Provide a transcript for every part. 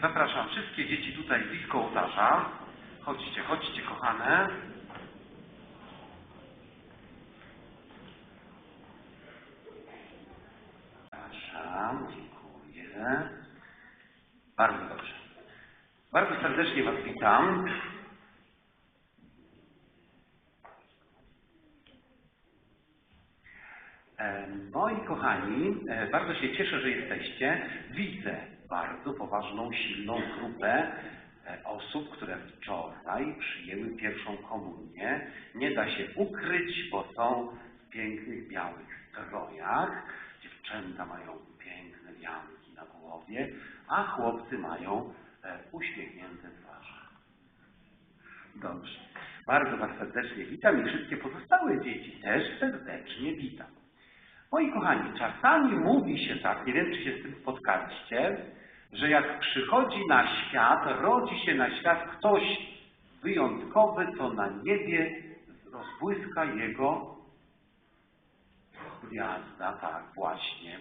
Zapraszam wszystkie dzieci tutaj blisko ołtarza. Chodźcie, chodźcie, kochane. Zapraszam, dziękuję. Bardzo dobrze. Bardzo serdecznie Was witam. E, Moi kochani, e, bardzo się cieszę, że jesteście. Widzę bardzo poważną, silną grupę e, osób, które wczoraj przyjęły pierwszą komunię. Nie da się ukryć, bo są w pięknych, białych strojach. Dziewczęta mają piękne wianki na głowie, a chłopcy mają e, uśmiechnięte twarze. Dobrze. Bardzo Was serdecznie witam i wszystkie pozostałe dzieci też serdecznie witam. Moi kochani, czasami mówi się tak, nie wiem czy się z tym spotkaliście, że jak przychodzi na świat, rodzi się na świat ktoś wyjątkowy, to na niebie rozbłyska jego gwiazda, tak właśnie.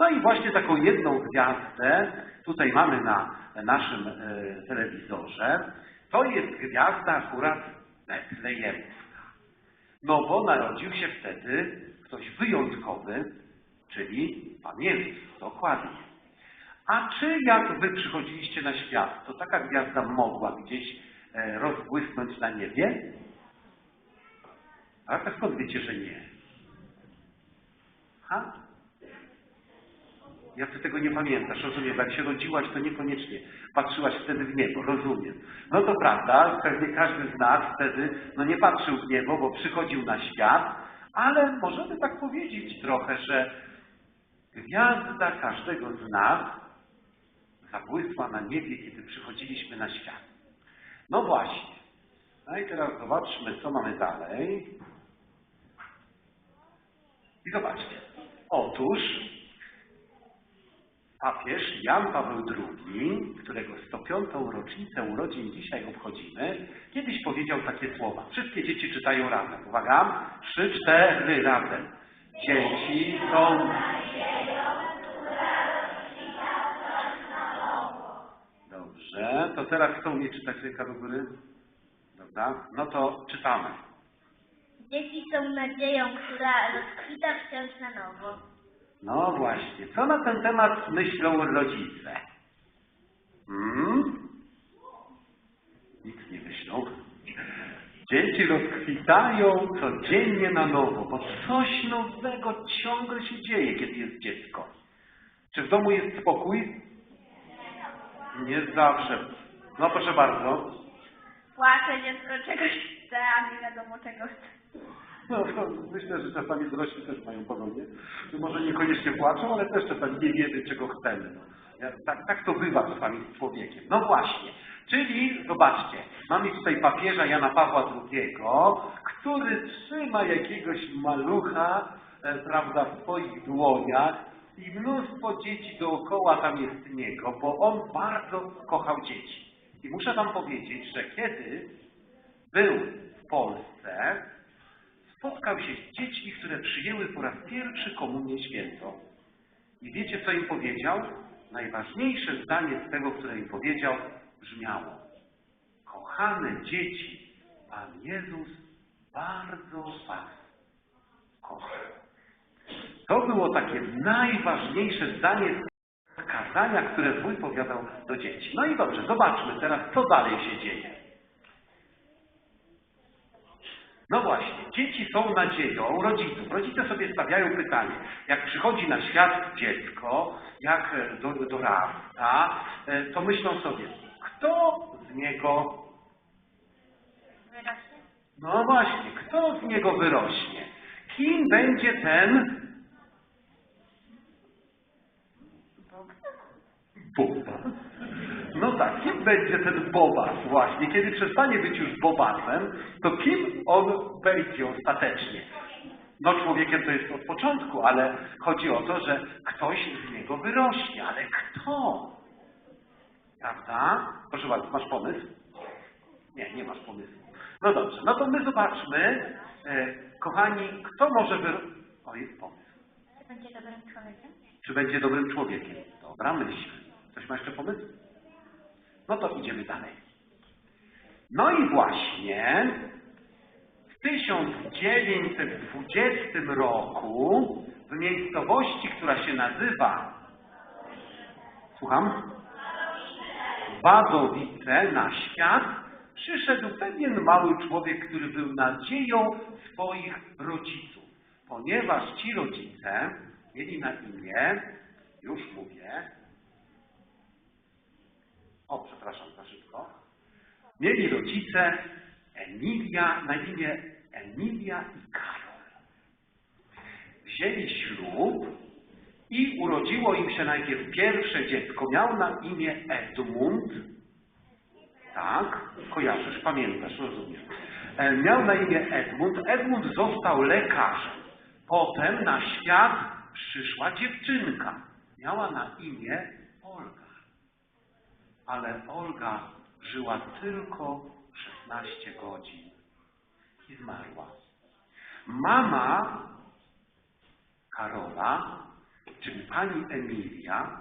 No i właśnie taką jedną gwiazdę tutaj mamy na naszym e, telewizorze. To jest gwiazda akurat betlejemska. No bo narodził się wtedy ktoś wyjątkowy, czyli Pan Jezus, dokładnie. A czy jak wy przychodziliście na świat, to taka gwiazda mogła gdzieś e, rozbłysnąć na niebie? A tak skąd wiecie, że nie? Ha? Jak ty tego nie pamiętasz, rozumiem, jak się rodziłaś, to niekoniecznie patrzyłaś wtedy w niebo, rozumiem. No to prawda, pewnie każdy z nas wtedy no nie patrzył w niebo, bo przychodził na świat, ale możemy tak powiedzieć trochę, że gwiazda każdego z nas zabłysła na niebie, kiedy przychodziliśmy na świat. No właśnie. No i teraz zobaczmy, co mamy dalej. I zobaczcie. Otóż papież Jan Paweł II, którego 105. rocznicę urodzin dzisiaj obchodzimy, kiedyś powiedział takie słowa. Wszystkie dzieci czytają razem. Uwaga, trzy, cztery razem. Dzieci są... Dobrze, to teraz kto umie czytać ręka do góry? Dobra, no to czytamy. Dzieci są nadzieją, która rozkwita wciąż na nowo. No właśnie, co na ten temat myślą rodzice? Hmm? Nic nie myślą. Dzieci rozkwitają codziennie na nowo, bo coś nowego ciągle się dzieje, kiedy jest dziecko. Czy w domu jest spokój? Nie zawsze. No proszę bardzo. Płacze dziecko czegoś chce, a nie wiadomo czego chce. No, myślę, że czasami dorośli też mają podobnie. Że może niekoniecznie płaczą, ale też czasami nie wiemy, czego chcemy. No. Tak, tak to bywa czasami z człowiekiem. No właśnie. Czyli, zobaczcie, mamy tutaj papieża Jana Pawła II, który trzyma jakiegoś malucha, e, prawda, w swoich dłoniach i mnóstwo dzieci dookoła tam jest niego, bo on bardzo kochał dzieci. I muszę wam powiedzieć, że kiedy był w Polsce, spotkał się z dziećmi, które przyjęły po raz pierwszy komunię świętą. I wiecie, co im powiedział? Najważniejsze zdanie z tego, które im powiedział, brzmiało: Kochane dzieci, Pan Jezus bardzo Was kocha. To było takie najważniejsze zdanie z kazania, które wypowiadał do dzieci. No i dobrze, zobaczmy teraz, co dalej się dzieje. No właśnie, dzieci są nadzieją rodziców. Rodzice sobie stawiają pytanie, jak przychodzi na świat dziecko, jak e, do, dorasta, e, to myślą sobie, kto z niego, Wyrośnie? no właśnie, kto z niego wyrośnie? Kim będzie ten Bobas? No tak, kim będzie ten Bobas właśnie? Kiedy przestanie być już Bobasem, to kim on będzie ostatecznie? No człowiekiem to jest od początku, ale chodzi o to, że ktoś z niego wyrośnie, ale kto? Prawda? Proszę bardzo, masz pomysł? Nie, nie masz pomysłu. No dobrze, no to my zobaczmy, e, kochani, kto może wyrosnąć... O, jest pomysł. Będzie dobrym człowiekiem? Czy będzie dobrym człowiekiem? Dobra myśl. Ktoś ma jeszcze pomysł? No to idziemy dalej. No i właśnie w 1920 roku w miejscowości, która się nazywa Słucham? Wadowice na świat przyszedł pewien mały człowiek, który był nadzieją swoich rodziców. Ponieważ ci rodzice mieli na imię, już mówię, o przepraszam za szybko, mieli rodzice Emilia, na imię Emilia i Karol. Wzięli ślub i urodziło im się najpierw pierwsze dziecko. Miał na imię Edmund. Tak, kojarzysz, pamiętasz, rozumiem. E, Miał na imię Edmund. Edmund został lekarzem. Potem na świat przyszła dziewczynka. Miała na imię. Ale Olga żyła tylko 16 godzin i zmarła. Mama Karola, czyli pani Emilia,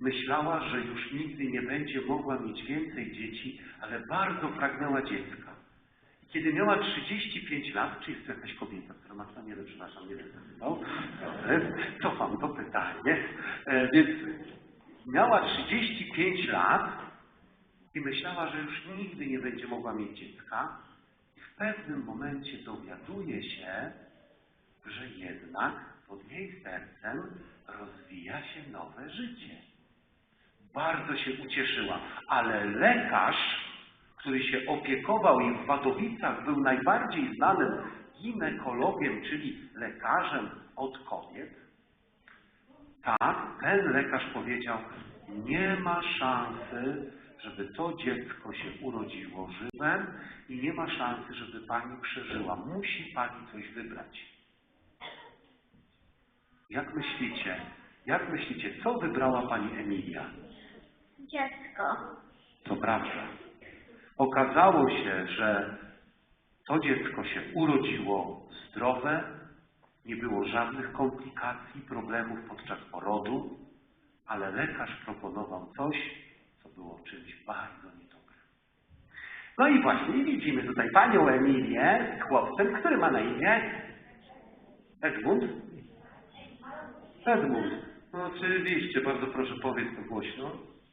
myślała, że już nigdy nie będzie mogła mieć więcej dzieci, ale bardzo pragnęła dziecka. Kiedy miała 35 lat, czy jest to jakaś kobieta, która ma nie wiem, przepraszam, nie nazywał, Dobrze, cofam to pytanie, e, więc miała 35 lat i myślała, że już nigdy nie będzie mogła mieć dziecka i w pewnym momencie dowiaduje się, że jednak pod jej sercem rozwija się nowe życie. Bardzo się ucieszyła, ale lekarz, który się opiekował jej w Wadowicach, był najbardziej znanym ginekologiem, czyli lekarzem od kobiet. Tak, ten lekarz powiedział, nie ma szansy, żeby to dziecko się urodziło żywem i nie ma szansy, żeby pani przeżyła. Musi pani coś wybrać. Jak myślicie? Jak myślicie, co wybrała pani Emilia? Dziecko. To prawda. Okazało się, że to dziecko się urodziło zdrowe, nie było żadnych komplikacji, problemów podczas porodu, ale lekarz proponował coś, co było czymś bardzo niedobrym. No i właśnie widzimy tutaj panią Emilię z chłopcem, który ma na imię Edmund. Edmund. No oczywiście, bardzo proszę powiedz to głośno.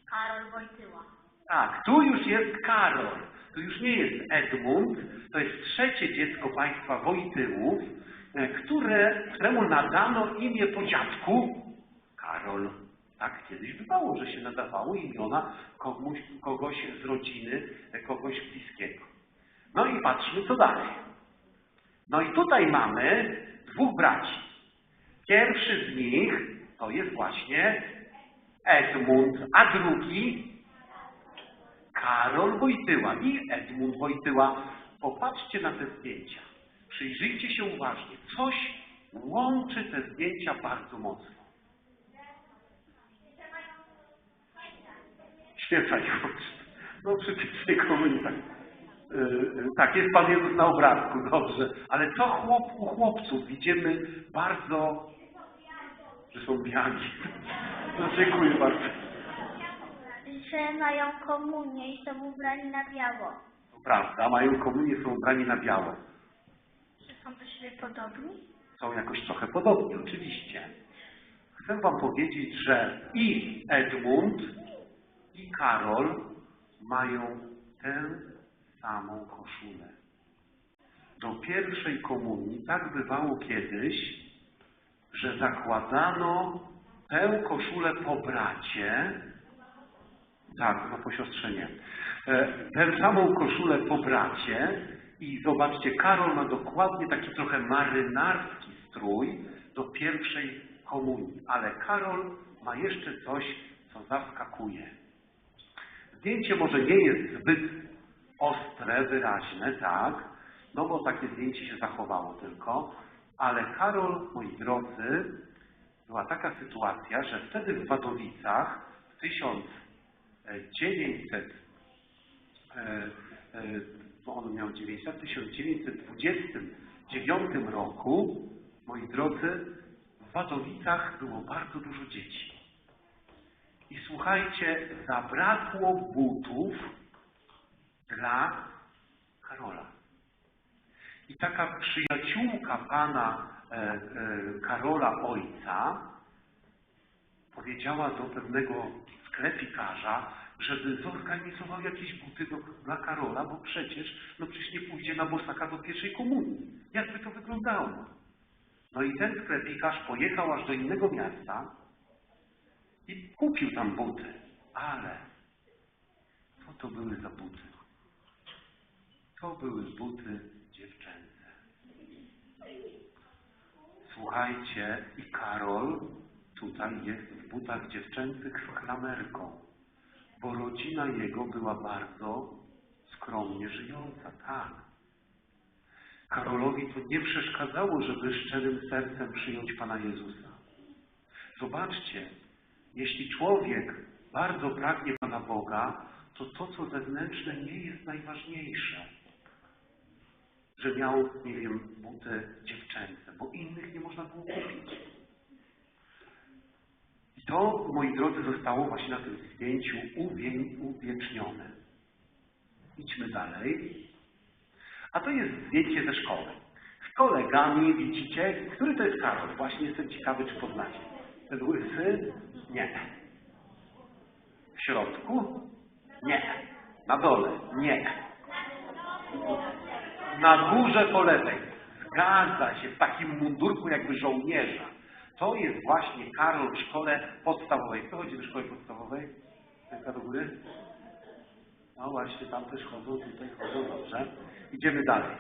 Karol Wojtyła. Tak, tu już jest Karol. Tu już nie jest Edmund, to jest trzecie dziecko państwa Wojtyłów, które, któremu nadano imię po dziadku Karol. Tak kiedyś bywało, że się nadawało imiona komuś, kogoś z rodziny, e, kogoś bliskiego. No i patrzmy, co dalej. No i tutaj mamy dwóch braci. Pierwszy z nich to jest właśnie Edmund, a drugi Karol Wojtyła i Edmund Wojtyła. Popatrzcie na te zdjęcia. Przyjrzyjcie się uważnie. Coś łączy te zdjęcia bardzo mocno. Świeca i uczta. No komunii tak. Yy, tak, jest Pan Jezus na obrazku, dobrze. Ale co chłop, u chłopców widzimy bardzo, że są biali. No dziękuję bardzo. Że mają komunię i są ubrani na biało. To prawda, mają komunię, są ubrani na biało. Są do siebie podobni? Są jakoś trochę podobni, oczywiście. Chcę Wam powiedzieć, że i Edmund, i Karol mają tę samą koszulę. Do pierwszej komunii tak bywało kiedyś, że zakładano tę koszulę po bracie, tak, no po siostrze nie, E, tę samą koszulę po bracie i zobaczcie, Karol ma dokładnie taki trochę marynarski strój do pierwszej komunii, ale Karol ma jeszcze coś, co zaskakuje. Zdjęcie może nie jest zbyt ostre, wyraźne, tak, no bo takie zdjęcie się zachowało tylko, ale Karol, moi drodzy, była taka sytuacja, że wtedy w Wadowicach w 1900, e, e, bo on miał 9 lat, w 1929 roku, moi drodzy, w Wadowicach było bardzo dużo dzieci. I słuchajcie, zabrakło butów dla Karola. I taka przyjaciółka pana e, e, Karola ojca powiedziała do pewnego sklepikarza, żeby zorganizował jakieś buty do, dla Karola, bo przecież, no przecież nie pójdzie na bosaka do pierwszej komunii. Jakby to wyglądało? No i ten sklepikarz pojechał aż do innego miasta i kupił tam buty. Ale co to były za buty? To były buty dziewczęce. Słuchajcie, i Karol tutaj jest w butach dziewczęcych z klamerką, bo rodzina jego była bardzo skromnie żyjąca, tak. Karolowi to nie przeszkadzało, żeby szczerym sercem przyjąć Pana Jezusa. Zobaczcie, jeśli człowiek bardzo pragnie Pana Boga, to to, co zewnętrzne, nie jest najważniejsze. Że miał, nie wiem, buty dziewczęce, bo innych nie można było kupić. To, moi drodzy, zostało właśnie na tym zdjęciu uwiecznione. Idźmy dalej. A to jest zdjęcie ze szkoły. Z kolegami, widzicie, który to jest Karol? Właśnie jestem ciekawy, czy poznacie. Ten łysy? Nie. W środku? Nie. Na dole? Nie. Na górze po lewej. Zgadza się, w takim mundurku jakby żołnierza. To jest właśnie Karol w szkole podstawowej. Kto chodzi do szkoły podstawowej? Ręka do góry? No właśnie, tam też chodzą, tutaj chodzą, dobrze. Idziemy dalej.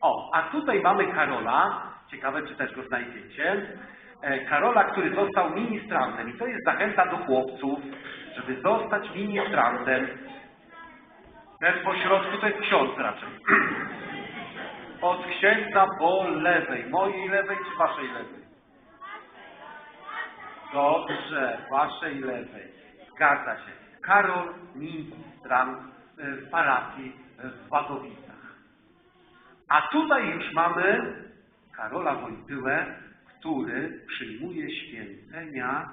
O, a tutaj mamy Karola. Ciekawe, czy też go znajdziecie. E, Karola, który został ministrantem. I to jest zachęta do chłopców, żeby zostać ministrantem. Ten po środku to jest ksiądz raczej. Od księdza po lewej. Mojej lewej czy waszej lewej? Dobrze, waszej lewej. Zgadza się. Karol, ministrant e, w parafii w Wadowicach. A tutaj już mamy Karola Wojtyłę, który przyjmuje święcenia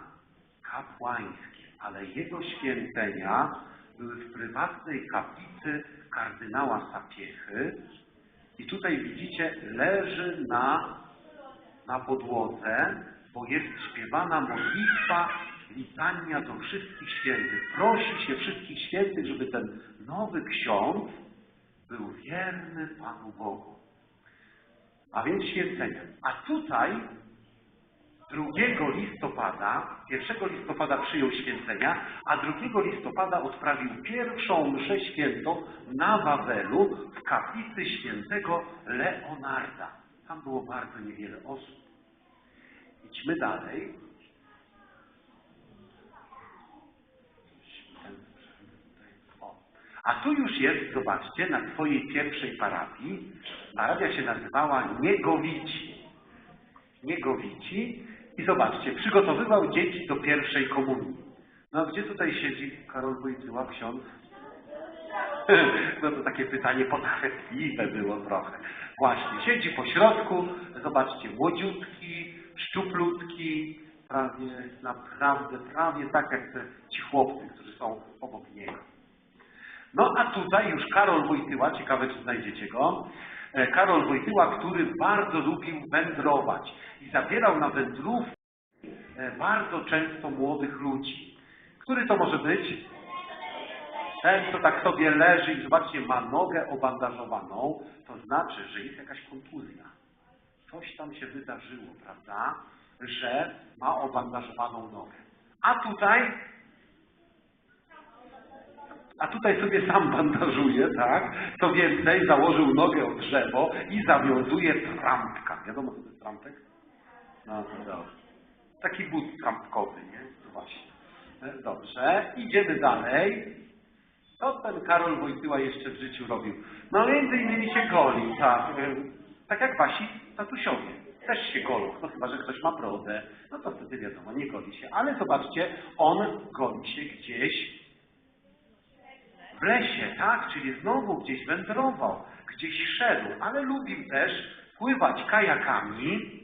kapłańskie, ale jego święcenia były w prywatnej kaplicy kardynała Sapiechy i tutaj widzicie, leży na, na podłodze, bo jest śpiewana modlitwa, litania do wszystkich świętych. Prosi się wszystkich świętych, żeby ten nowy ksiądz był wierny Panu Bogu. A więc święcenia. A tutaj 2 listopada, 1 listopada przyjął święcenia, a 2 listopada odprawił pierwszą mszę świętą na Wawelu w kaplicy świętego Leonarda. Tam było bardzo niewiele osób. Idźmy dalej. A tu już jest, zobaczcie, na swojej pierwszej parafii. Parafia się nazywała Niegowici. Niegowici. I zobaczcie, przygotowywał dzieci do pierwszej komunii. No a gdzie tutaj siedzi Karol Wojtyła, ksiądz? No to takie pytanie podchwytliwe było trochę. Właśnie, siedzi po środku, zobaczcie, młodziutki, szczuplutki, prawie, naprawdę, prawie tak jak te ci chłopcy, którzy są obok niego. No a tutaj już Karol Wojtyła, ciekawe czy znajdziecie go, Karol Wojtyła, który bardzo lubił wędrować i zabierał na wędrówki e, bardzo często młodych ludzi. Który to może być? Ten, co tak sobie leży i zobaczcie, ma nogę obandażowaną, to znaczy, że jest jakaś kontuzja. Coś tam się wydarzyło, prawda? Że ma obandażowaną nogę. A tutaj a tutaj sobie sam bandażuje, tak? Co więcej, założył nogę o drzewo i zawiązuje trampka. Wiadomo, co to jest trampek? No to dobrze. Taki but trampkowy, nie? To właśnie. Dobrze, idziemy dalej. Co ten Karol Wojtyła jeszcze w życiu robił? No między innymi się goli, tak. Tak jak wasi tatusiowie. Też się golą, no chyba, że ktoś ma brodę. No to wtedy wiadomo, nie goli się. Ale zobaczcie, on goli się gdzieś w lesie, tak? Czyli znowu gdzieś wędrował, gdzieś szedł, ale lubił też pływać kajakami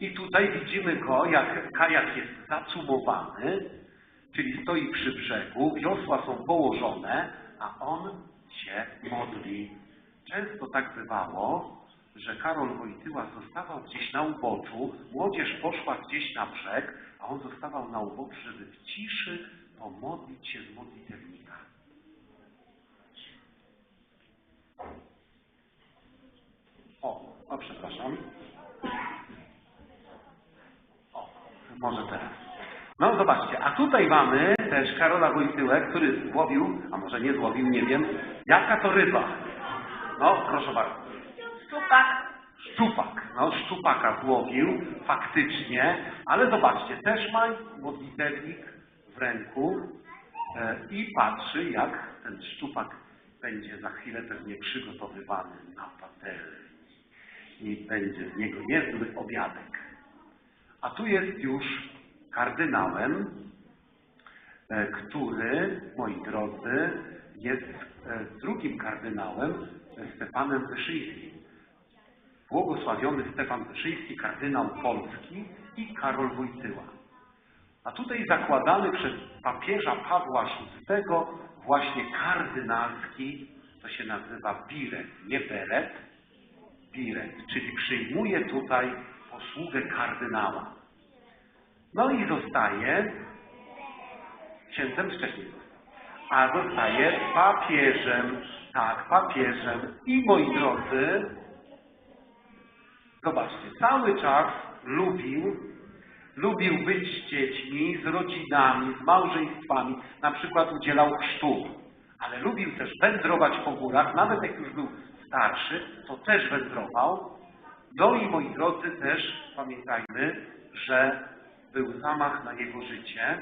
I tutaj widzimy go, jak kajak jest zacumowany, czyli stoi przy brzegu, wiosła są położone, a on się modli. Często tak bywało, że Karol Wojtyła zostawał gdzieś na uboczu, młodzież poszła gdzieś na brzeg, a on zostawał na uboczu, żeby w ciszy pomodlić się z modlitewnika. O, o przepraszam. O, może teraz. Zobaczcie, a tutaj mamy też Karola Wojtyłę, który złowił, a może nie złowił, nie wiem, jaka to ryba. No, proszę bardzo. Szczupak. Szczupak. No, szczupaka złowił, faktycznie, ale zobaczcie, też ma modlitewnik w ręku e, i patrzy, jak ten szczupak będzie za chwilę pewnie przygotowywany na patelni. I będzie z niego niezły obiadek. A tu jest już kardynałem, e, który, moi drodzy, jest e, drugim kardynałem, e, Stefanem Wyszyńskim. Błogosławiony Stefan Wyszyński, kardynał polski i Karol Wojtyła. A tutaj zakładany przez papieża Pawła VI właśnie kardynalski, to się nazywa biret, nie beret, biret, czyli przyjmuje tutaj posługę kardynała. No i zostaje księdzem wcześniej. A zostaje papieżem, tak, papieżem. I moi drodzy, zobaczcie, cały czas lubił, lubił być z dziećmi, z rodzinami, z małżeństwami, na przykład udzielał chrztu, ale lubił też wędrować po górach, nawet jak już był starszy, to też wędrował. No i moi drodzy, też pamiętajmy, że był zamach na jego życie.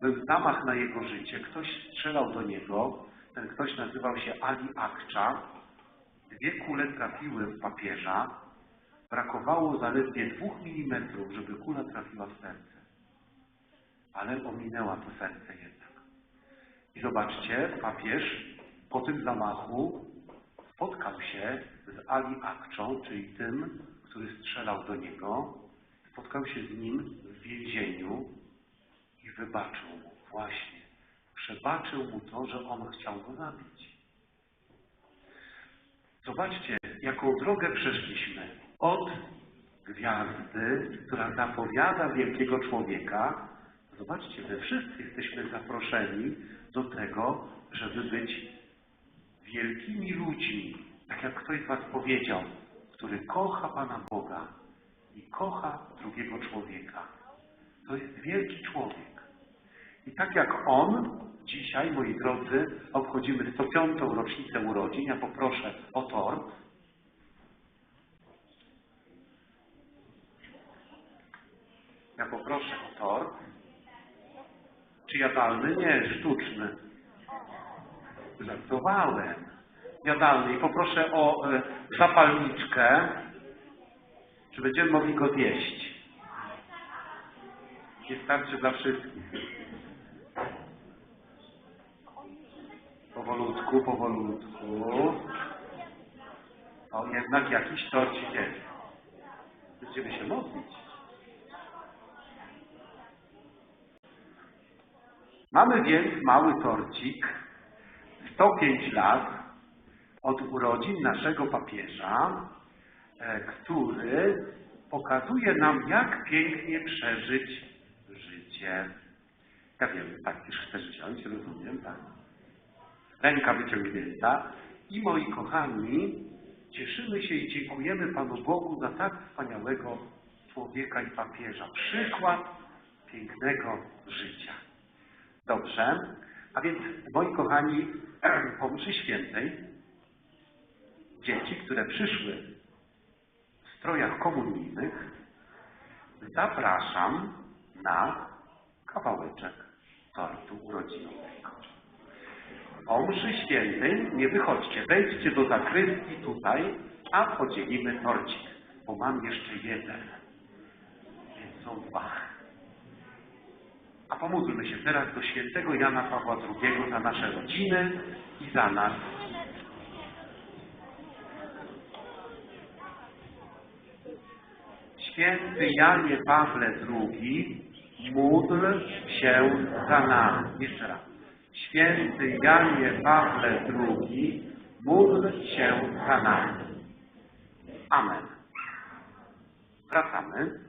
Był zamach na jego życie. Ktoś strzelał do niego. Ten ktoś nazywał się Ali Akcza. Dwie kule trafiły w papieża. Brakowało zaledwie dwóch milimetrów, żeby kula trafiła w serce. Ale ominęła to serce jednak. I zobaczcie, papież po tym zamachu spotkał się z Ali Akczą, czyli tym, który strzelał do niego, spotkał się z nim w więzieniu i wybaczył mu. Właśnie. Przebaczył mu to, że on chciał go zabić. Zobaczcie, jaką drogę przeszliśmy. Od gwiazdy, która zapowiada wielkiego człowieka. Zobaczcie, my wszyscy jesteśmy zaproszeni do tego, żeby być wielkimi ludźmi, tak jak ktoś z Was powiedział, który kocha Pana Boga i kocha drugiego człowieka. To jest wielki człowiek. I tak jak on, dzisiaj, moi drodzy, obchodzimy 105. rocznicę urodzin. Ja poproszę o tort. Ja poproszę o tort. Czy jadalny? Nie, sztuczny. Żartowałem. Jadalny. I poproszę o e, zapalniczkę. Czy będziemy mogli go zjeść? Nie starczy dla wszystkich. Powolutku, powolutku. O, jednak jakiś torcik jest. Będziemy się modlić. Mamy więc mały torcik, 105 lat od urodzin naszego papieża, który pokazuje nam, jak pięknie przeżyć życie. Ja wiem, tak, już chcesz wziąć, rozumiem, tak. Ręka wyciągnięta. I moi kochani, cieszymy się i dziękujemy Panu Bogu za tak wspaniałego człowieka i papieża. Przykład pięknego życia. Dobrze. A więc, moi kochani, po mszy świętej dzieci, które przyszły strojach komunijnych, zapraszam na kawałeczek tortu urodzinowego. Po mszy świętej nie wychodźcie, wejdźcie do zakrystii tutaj, a podzielimy torcik, bo mam jeszcze jeden, więc są dwa. A pomódlmy się teraz do świętego Jana Pawła II za nasze rodziny i za nas. Święty Janie Pawle II, módl się za nami. Jeszcze raz. Święty Janie Pawle II, módl się za nami. Amen. Wracamy.